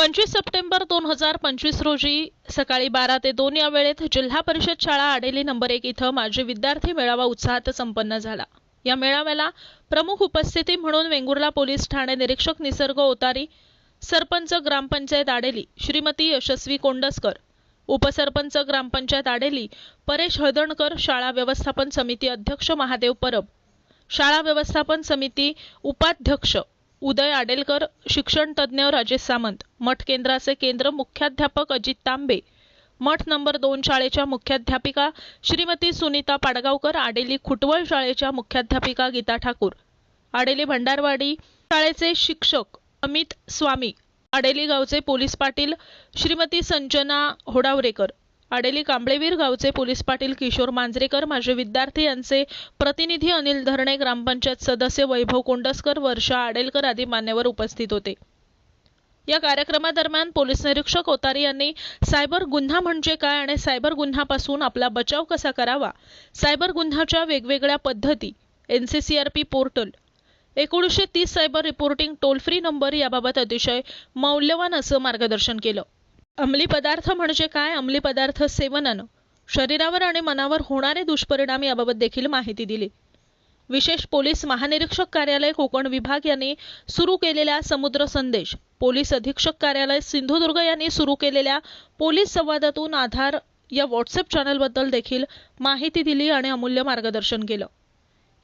पंचवीस सप्टेंबर दोन हजार पंचवीस रोजी सकाळी बारा ते दोन या वेळेत जिल्हा परिषद शाळा आडेली नंबर एक इथं माजी विद्यार्थी मेळावा उत्साहात संपन्न झाला. या मेळाव्याला प्रमुख उपस्थिती म्हणून वेंगुर्ला पोलीस ठाणे निरीक्षक निसर्ग ओतारी सरपंच ग्रामपंचायत आडेली श्रीमती यशस्वी कोंडसकर उपसरपंच ग्रामपंचायत आडेली परेश हळदणकर शाळा व्यवस्थापन समिती अध्यक्ष महादेव परब शाळा व्यवस्थापन समिती उपाध्यक्ष उदय आडेलकर शिक्षण तज्ज्ञ राजेश सामंत. मठ केंद्राचे केंद्र मुख्याध्यापक अजित तांबे. मठ नंबर दोन शाळेच्या मुख्याध्यापिका श्रीमती सुनीता पाडगावकर आडेली खुटवळ शाळेच्या मुख्याध्यापिका गीता ठाकूर. आडेली भंडारवाडी शाळेचे शिक्षक अमित स्वामी. आडेली गावचे पोलीस पाटील श्रीमती संजना होडावरेकर. आडेली कांबळेवीर गावचे पोलीस पाटील किशोर मांजरेकर माझे विद्यार्थी यांचे प्रतिनिधी अनिल धरणे ग्रामपंचायत सदस्य वैभव कोंडसकर वर्षा आडेलकर आदी मान्यवर उपस्थित होते. या कार्यक्रमादरम्यान पोलीस निरीक्षक ओतारी यांनी सायबर गुन्हा म्हणजे काय आणि सायबर गुन्ह्यापासून आपला बचाव कसा करावा? सायबर गुन्ह्याच्या वेगवेगळ्या पद्धती N C C R P portal एकोणीसशे तीस cyber reporting toll free number याबाबत अतिशय मौल्यवान असं मार्गदर्शन केलं. अंमली पदार्थ म्हणजे काय? अंमली पदार्थ सेवनानं. शरीरावर आणि मनावर होणारे दुष्परिणाम याबाबत देखील माहिती दिली. विशेष पोलीस महानिरीक्षक कार्यालय कोकण विभाग यांनी सुरू केलेल्या समुद्र संदेश. पोलीस अधीक्षक कार्यालय सिंधुदुर्ग यांनी सुरू केलेल्या पोलीस संवादातून आधार या व्हॉट्सअप चॅनलबद्दल देखील माहिती दिली आणि अमूल्य मार्गदर्शन केलं.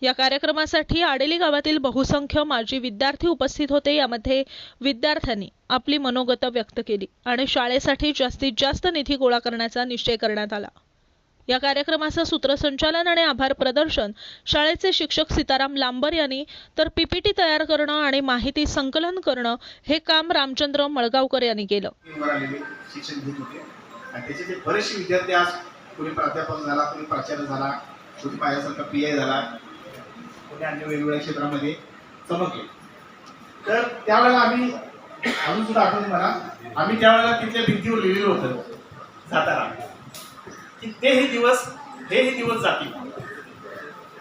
या कार्यक्रमासाठी आडेली गावातील बहुसंख्य माजी विद्यार्थी उपस्थित होते. यामध्ये विद्यार्थ्यांनी आपली मनोगत व्यक्त केली आणि शाळेसाठी जास्तीत जास्त निधी गोळा करण्याचा निश्चय करण्यात आला. या कार्यक्रमाचं सूत्रसंचालन आणि आभार प्रदर्शन शाळेचे शिक्षक सीताराम लांबर यांनी तर पीपीटी तयार करणं आणि माहिती संकलन करणं हे काम रामचंद्र मळगावकर यांनी केलं. त्याचे जे बरेचसे विद्यार्थी आज कोणी प्राध्यापक झाला कोणी प्राचार्य झाला छोटी माझ्यासारखा पी आय झाला. कोणी अन्य वेगवेगळ्या क्षेत्रामध्ये चमकले. तर त्यावेळेला आम्ही अजून सुद्धा आठवते मला आम्ही त्यावेळेला तिथल्या भिंतीवर लिहिलेलं होतं जाताना. की ते हे दिवस हेही दिवस जातील.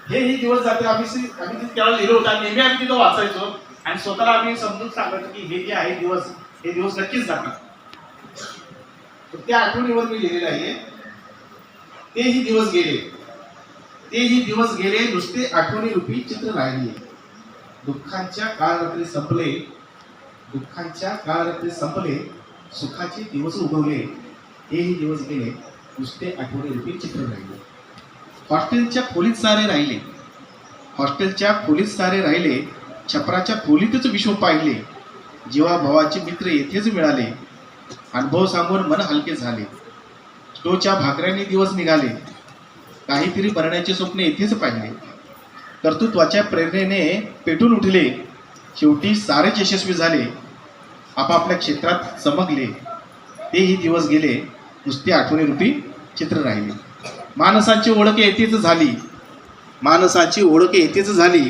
हे दिवस जातील आम्ही आम्ही तिथे त्यावेळेला लिहिलं होतं नेहमी आम्ही तिथं वाचायचो. आणि स्वतःला आम्ही समजून सांगायचो की हे जे आहे दिवस हे दिवस नक्कीच जातील तर त्या आठवणीवर मी लिहिलेलं आहे तेही दिवस गेले. तेही दिवस गेले नुसते आठवणी रूपी चित्र राहिले दुःखांच्या काळरात्री संपले दुःखांच्या काळरात्री संपले सुखाचे दिवस उगवले तेही दिवस गेले नुसते आठवणी रूपी चित्र राहिले. हॉस्टेलच्या खोलीत सारे राहिले. हॉस्टेलच्या खोलीत सारे राहिले छपराच्या खोलीतच विश्व पाहिले जीवाभावाचे मित्र येथेच मिळाले अनुभव सांगून मन हलके झाले. स्टोच्या भाकऱ्यांनी दिवस निघाले काहीतरी बनण्याचे स्वप्न येथेच पाहिले. कर्तृत्वाच्या प्रेरणेने पेटून उठले. शेवटी सारेच यशस्वी झाले. आपापल्या क्षेत्रात चमकले. तेही दिवस गेले. नुसते आठवणीरूपी चित्र राहिले. माणसाची ओळख येथेच झाली. माणसाची ओळख येथेच झाली.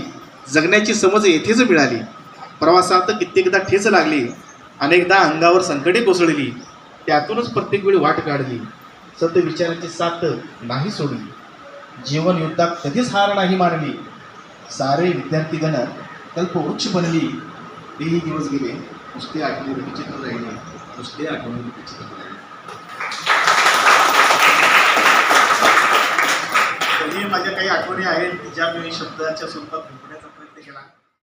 जगण्याची समज येथेच मिळाली. प्रवासात कित्येकदा ठेच लागली. अनेकदा अंगावर संकटे कोसळली. त्यातूनच प्रत्येक वेळी वाट काढली. सत विचारांची साथ नाही सोडली. जीवन युद्धात कधीच हार नाही मानली. सारे विद्यार्थीगण कल्पवृक्ष बनली. तेही दिवस गेले नुसते आठवणी विचित्र राहिले. नुसते आठवणी चित्र राहिले. माझ्या काही आठवणी आहेत की ज्या मी शब्दाच्या स्वरूपात